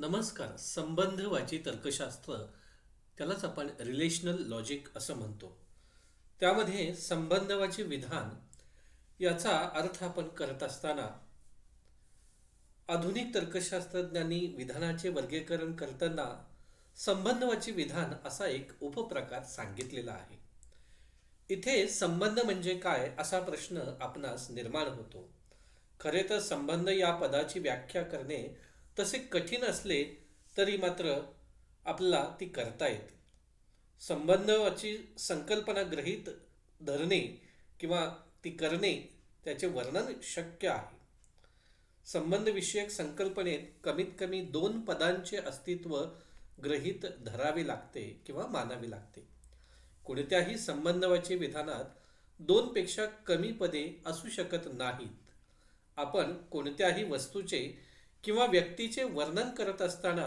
नमस्कार संबंधवाची तर्कशास्त्र त्यालाच आपण रिलेशनल लॉजिक असं म्हणतो. त्यामध्ये संबंधवाची विधान याचा अर्थ आपण करत असताना आधुनिक तर्कशास्त्रज्ञांनी विधानाचे वर्गीकरण करताना संबंधवाची विधान असा एक उपप्रकार सांगितलेला आहे. इथे संबंध म्हणजे काय असा प्रश्न आपणास निर्माण होतो. खरे तर संबंध या पदाची व्याख्या करणे तसे कठीण असले तरी मात्र आपल्याला ती करता येते. संबंधाची संकल्पना ग्रहित धरणे किंवा ती करणे त्याचे वर्णन शक्य आहे. संबंधविषयक संकल्पनेत कमीत कमी दोन पदांचे अस्तित्व ग्रहित धरावे लागते किंवा मानावे लागते. कोणत्याही संबंधवाचे विधानात दोनपेक्षा कमी पदे असू शकत नाहीत. आपण कोणत्याही वस्तूचे किंवा व्यक्तीचे वर्णन करत असताना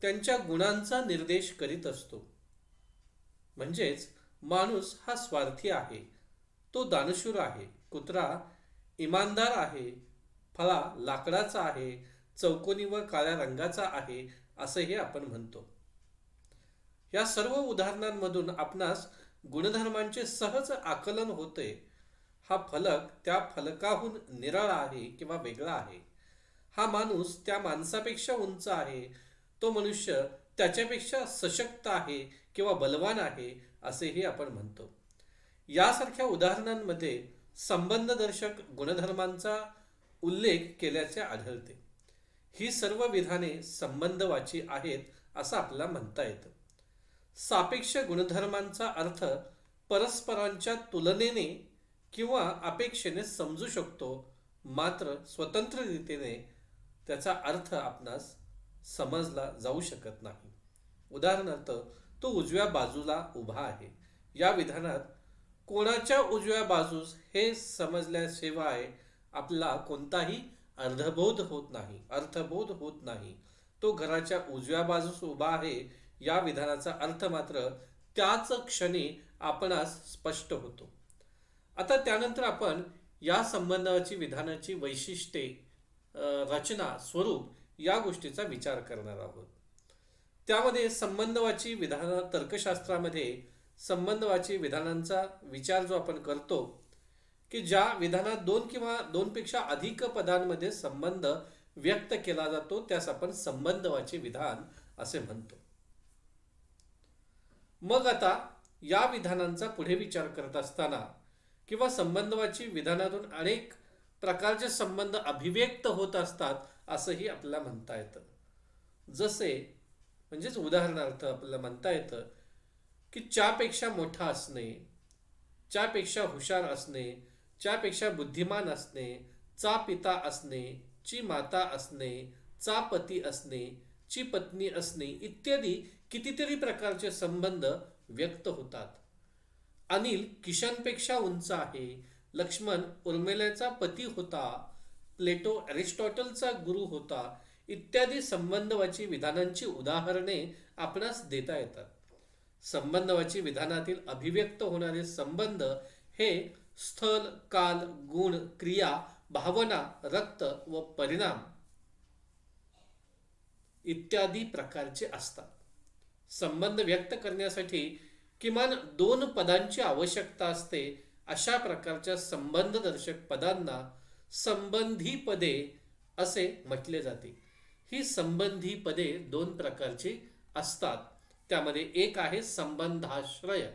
त्यांच्या गुणांचा निर्देश करीत असतो. म्हणजेच माणूस हा स्वार्थी आहे. तो दानशूर आहे. कुत्रा इमानदार आहे. फळा लाकडाचा आहे. चौकोनी व काळ्या रंगाचा आहे असंही आपण म्हणतो. या सर्व उदाहरणांमधून आपणास गुणधर्मांचे सहज आकलन होते. हा फलक त्या फलकाहून निराळा आहे किंवा वेगळा आहे. हा माणूस त्या माणसापेक्षा उंच आहे. तो मनुष्य त्याच्यापेक्षा सशक्त आहे किंवा बलवान आहे असेही आपण म्हणतो. यासारख्या उदाहरणांमध्ये संबंधदर्शक गुणधर्मांचा उल्लेख केल्याचे आढळते. ही सर्व विधाने संबंधवाची आहेत असं आपल्याला म्हणता येतं. सापेक्ष गुणधर्मांचा अर्थ परस्परांच्या तुलनेने किंवा अपेक्षेने समजू शकतो मात्र स्वतंत्र रीतीने त्याचा अर्थ आपणास समजला जाऊ शकत नाही. उदाहरणार्थ तो उजव्या बाजूला उभा आहे. या विधानात कोणाच्या उजव्या बाजूस हे समजल्याशिवाय आपला कोणताही अर्धबोध होत नाही. अर्थबोध होत नाही. तो घराच्या उजव्या बाजूस उभा आहे या विधानाचा अर्थ मात्र त्याच क्षणी आपणास स्पष्ट होतो. आता त्यानंतर आपण या संबंधाची विधानाची वैशिष्ट्ये रचना स्वरूप या गोष्टीचा विचार करणार आहोत. त्यामध्ये संबंधवाची विधान तर्कशास्त्रामध्ये संबंधवाची विधानांचा विचार जो आपण करतो की ज्या विधानात दोन किंवा दोनपेक्षा अधिक पदांमध्ये संबंध व्यक्त केला जातो त्यास आपण संबंधवाचे विधान असे म्हणतो. मग आता या विधानांचा पुढे विचार करत असताना किंवा संबंधवाची विधानातून अनेक प्रकारचे संबंध अभिव्यक्त होत असतात असंही आपल्याला म्हणता येतं. जसे म्हणजेच उदाहरणार्थ आपल्याला म्हणता येतं की च्यापेक्षा मोठा असणे च्यापेक्षा हुशार असणे च्यापेक्षा बुद्धिमान असणे चा पिता असणे ची माता असणे चा पती असणे ची पत्नी असणे इत्यादी कितीतरी प्रकारचे संबंध व्यक्त होतात. अनिल किशनपेक्षा उंच आहे लक्ष्मण उर्मिलेचा पती होता प्लेटो अरिस्टॉटलचा गुरु होता इत्यादी संबंधवाची विधानांची उदाहरणे आपणास देता येतात. संबंधवाची विधानातील अभिव्यक्त होणारे संबंध हे स्थल काल गुण क्रिया भावना रक्त व परिणाम इत्यादी प्रकारचे असतात. संबंध व्यक्त करण्यासाठी किमान दोन पदांची आवश्यकता असते अशा प्रकारच्या संबंधदर्शक पदांना संबंधी पदे असे म्हटले जाते. ही संबंधी पदे दोन प्रकारची असतात. त्यामध्ये एक आहे संबंधाश्रय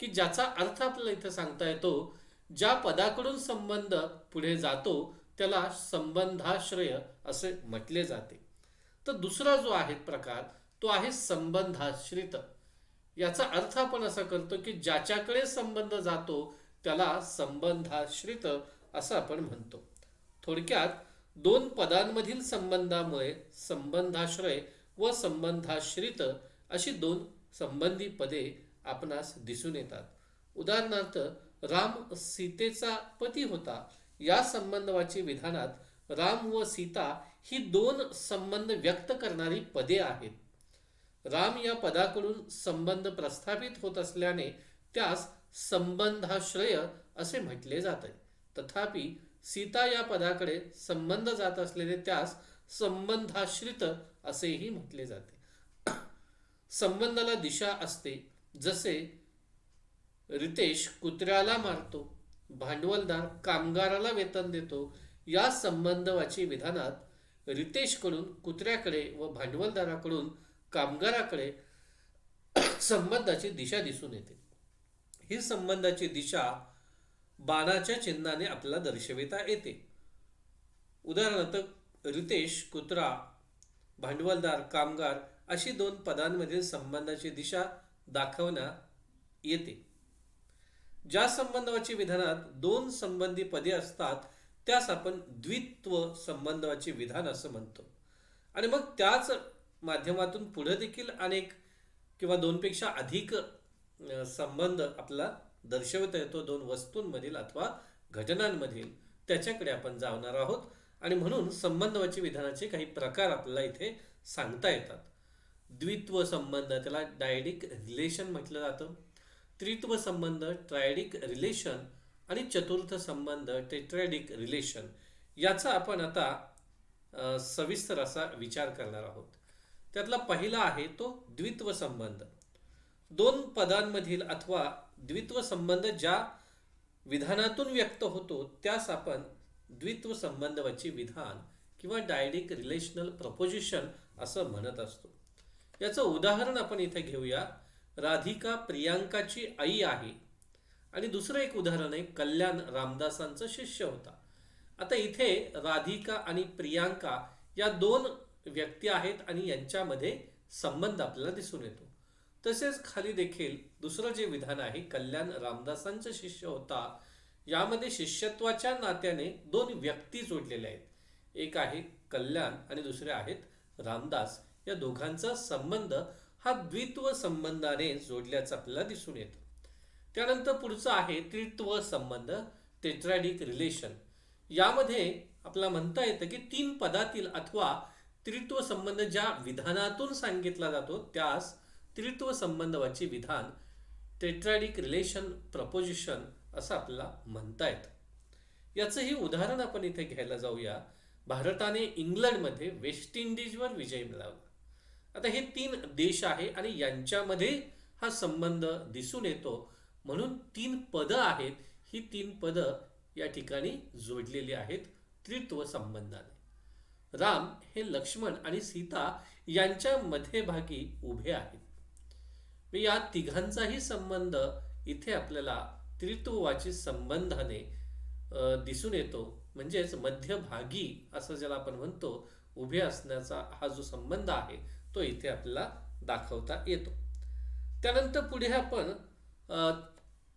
की ज्याचा अर्थ आपल्याला इथं सांगता येतो ज्या पदाकडून संबंध पुढे जातो त्याला संबंधाश्रय असे म्हटले जाते. तर दुसरा जो आहे प्रकार तो आहे संबंधाश्रित. याचा अर्थ आपण असा करतो की ज्याच्याकडे संबंध जातो त्याला संबंधाश्रित असं आपण म्हणतो. थोडक्यात दोन पदांमधील संबंधामुळे संबंधाश्रय व संबंधाश्रित अशी दोन संबंधी पदे आपणास दिसून येतात. उदाहरणार्थ राम सीतेचा पती होता. या संबंधवाची विधानात राम व सीता ही दोन संबंध व्यक्त करणारी पदे आहेत. राम या पदाकडून संबंध प्रस्थापित होत असल्याने त्यास संबंधाश्रय असे म्हटले जाते. तथापि सीता या पदाकडे संबंध जात असलेले त्यास संबंधाश्रित असेही म्हटले जाते. संबंधाला दिशा असते. जसे रितेश कुत्र्याला मारतो भांडवलदार कामगाराला वेतन देतो या संबंधवाची विधानात रितेशकडून कुत्र्याकडे व भांडवलदाराकडून कामगाराकडे संबंधाची दिशा दिसून येते. ही संबंधाची दिशा बाणाच्या चिन्हाने आपल्याला दर्शविता येते. उदाहरणार्थ रितेश कुत्रा भांडवलदार कामगार अशी दोन पदांमधील संबंधाची दिशा दाखवण्यात येते. ज्या संबंधाची विधानात दोन संबंधी पदे असतात त्यास आपण द्वित्व संबंधाचे विधान असं म्हणतो. आणि मग त्याच माध्यमातून पुढे देखील अनेक किंवा दोनपेक्षा अधिक संबंध आपला दर्शवता येतो दोन वस्तूंमधील अथवा घटनांमधील. त्याच्याकडे आपण जाणार आहोत आणि म्हणून संबंधवाची विधानाचे काही प्रकार आपल्याला इथे सांगता येतात. द्वित्व संबंध त्याला डायडिक रिलेशन म्हटलं जातं. त्रित्व संबंध ट्रायडिक रिलेशन आणि चतुर्थ संबंध टेट्रॅडिक रिलेशन याचा आपण आता सविस्तर असा विचार करणार आहोत. त्यातला पहिला आहे तो द्वित्व संबंध. दोन पदांमधील अथवा द्वित्व संबंध ज्या विधानातून व्यक्त होतो त्यास आपण द्वित्व संबंधवाची विधान किंवा डायडिक रिलेशनल प्रपोजिशन असं म्हणत असतो. याचं उदाहरण आपण इथे घेऊया. राधिका प्रियांकाची आई आहे. आणि दुसरं एक उदाहरण आहे कल्याण रामदासांचा शिष्य होता. आता इथे राधिका आणि प्रियांका या दोन व्यक्ती आहेत आणि यांच्यामध्ये संबंध आपल्याला दिसून येतो. तसेच खाली देखील दुसरं जे विधान आहे कल्याण रामदासांचा शिष्य होता यामध्ये शिष्यत्वाच्या नात्याने दोन व्यक्ती जोडलेल्या आहेत. एक आहे कल्याण आणि दुसरे आहेत रामदास. या दोघांचा संबंध हा द्वित्व संबंधाने जोडल्याचं आपल्याला दिसून येतं. त्यानंतर पुढचं आहे त्रित्व संबंध टेट्रॅडिक रिलेशन यामध्ये आपल्याला म्हणता येतं की तीन पदातील अथवा त्रित्व संबंध ज्या विधानातून सांगितला जातो त्यास त्रित्व संबंधवाची विधान टेट्रॅडिक रिलेशन प्रपोजिशन असं आपल्याला म्हणता येतं. याचंही उदाहरण आपण इथे घ्यायला जाऊया. भारताने इंग्लंडमध्ये वेस्ट इंडिजवर विजय मिळवला. आता हे तीन देश आहे आणि यांच्यामध्ये हा संबंध दिसून येतो. म्हणून तीन पदं आहेत. ही तीन पदं या ठिकाणी जोडलेली आहेत त्रित्व संबंधाने. राम हे लक्ष्मण आणि सीता यांच्या मध्यभागी उभे आहेत. या तिघांचाही संबंध इथे आपल्याला त्रित्ववाची संबंधाने दिसून येतो. म्हणजेच मध्यभागी असं ज्याला आपण म्हणतो उभे असण्याचा हा जो संबंध आहे तो इथे आपल्याला दाखवता येतो. त्यानंतर पुढे आपण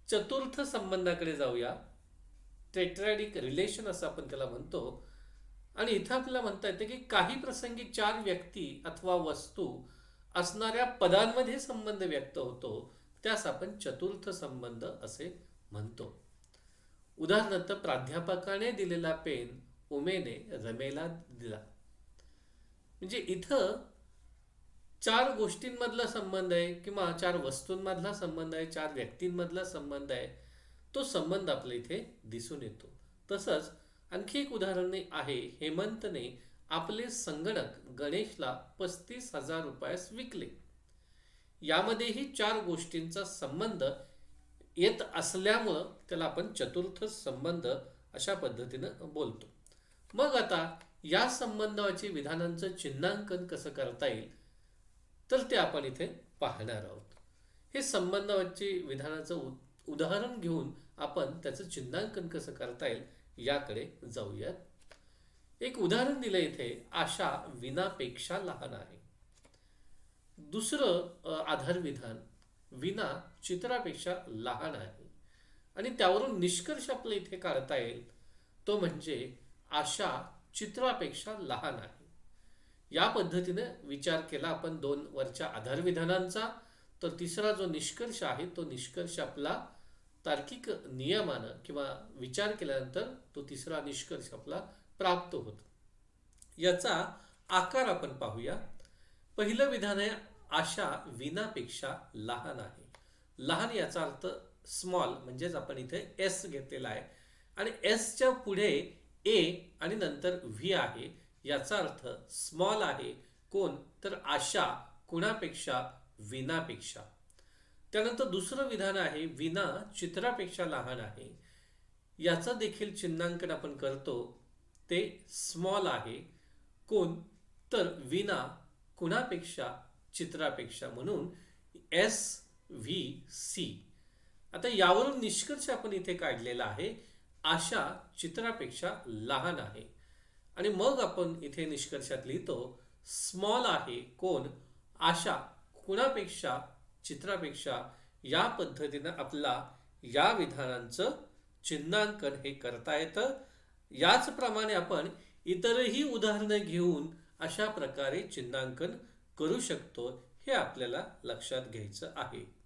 चतुर्थ संबंधाकडे जाऊया. टेट्रॅडिक रिलेशन असं आपण त्याला म्हणतो. आणि इथं आपल्याला म्हणता येतं की काही प्रसंगी चार व्यक्ती अथवा वस्तू असणाऱ्या पदांमध्ये संबंध व्यक्त होतो त्यास आपण चतुर्थ संबंध असे म्हणतो. उदाहरणार्थ प्राध्यापकाने दिलेला पेन उमेने रमेला दिला. म्हणजे इथं चार गोष्टींमधला संबंध आहे किंवा चार वस्तूंमधला संबंध आहे चार व्यक्तींमधला संबंध आहे तो संबंध आपल्या इथे दिसून येतो. तसंच आणखी एक उदाहरण आहे हेमंतने आपले संगणक गणेशला पस्तीस हजार रुपयास विकले. यामध्येही चार गोष्टींचा संबंध येत असल्यामुळं त्याला आपण चतुर्थ संबंध अशा पद्धतीनं बोलतो. मग आता या संबंधाची विधानांचं चिन्हांकन कसं करता येईल तर ते आपण इथे पाहणार आहोत. हे संबंधाची विधानाचं उदाहरण घेऊन आपण त्याचं चिन्हांकन कसं करता येईल याकडे जाऊयात. एक उदाहरण दिलं इथे आशा विनापेक्षा लहान आहे. दुसरं आधार विधान विना चित्रापेक्षा लहान आहे. आणि त्यावरून निष्कर्ष आपल्या इथे काढता येईल. तो म्हणजे आशा चित्रापेक्षा लहान आहे. या पद्धतीने विचार केला आपण दोन वरच्या आधार विधानांचा तर तिसरा जो निष्कर्ष आहे तो निष्कर्ष आपला तार्किक नियमानं किंवा विचार केल्यानंतर तो तिसरा निष्कर्ष आपला प्राप्त होत. याचा आकार आपण पाहूया. पहिलं विधान आहे आशा विनापेक्षा लहान आहे. लहान याचा अर्थ स्मॉल म्हणजेच आपण इथे एस घेतलेला आहे. आणि एसच्या पुढे ए आणि नंतर व्ही आहे. याचा अर्थ स्मॉल आहे. कोण? तर आशा कुणापेक्षा? विनापेक्षा. त्यानंतर दुसरं विधान आहे विना चित्रापेक्षा लहान आहे. याचं देखील चिन्हांकन आपण करतो. ते स्मॉल आहे. कोण? तर विना कुणापेक्षा चित्रापेक्षा म्हणून एस व्ही सी आता यावरून निष्कर्ष आपण इथे काढलेला आहे. आशा चित्रापेक्षा लहान आहे. आणि मग आपण इथे निष्कर्षात लिहितो स्मॉल आहे. कोण? आशा कुणापेक्षा चित्रापेक्षा या पद्धतीनं आपला या विधानांचं चिन्हांकन हे करता येतं. याचप्रमाणे आपण इतरही उदाहरणं घेऊन अशा प्रकारे चिन्हांकन करू शकतो हे आपल्याला लक्षात घ्यायचं आहे.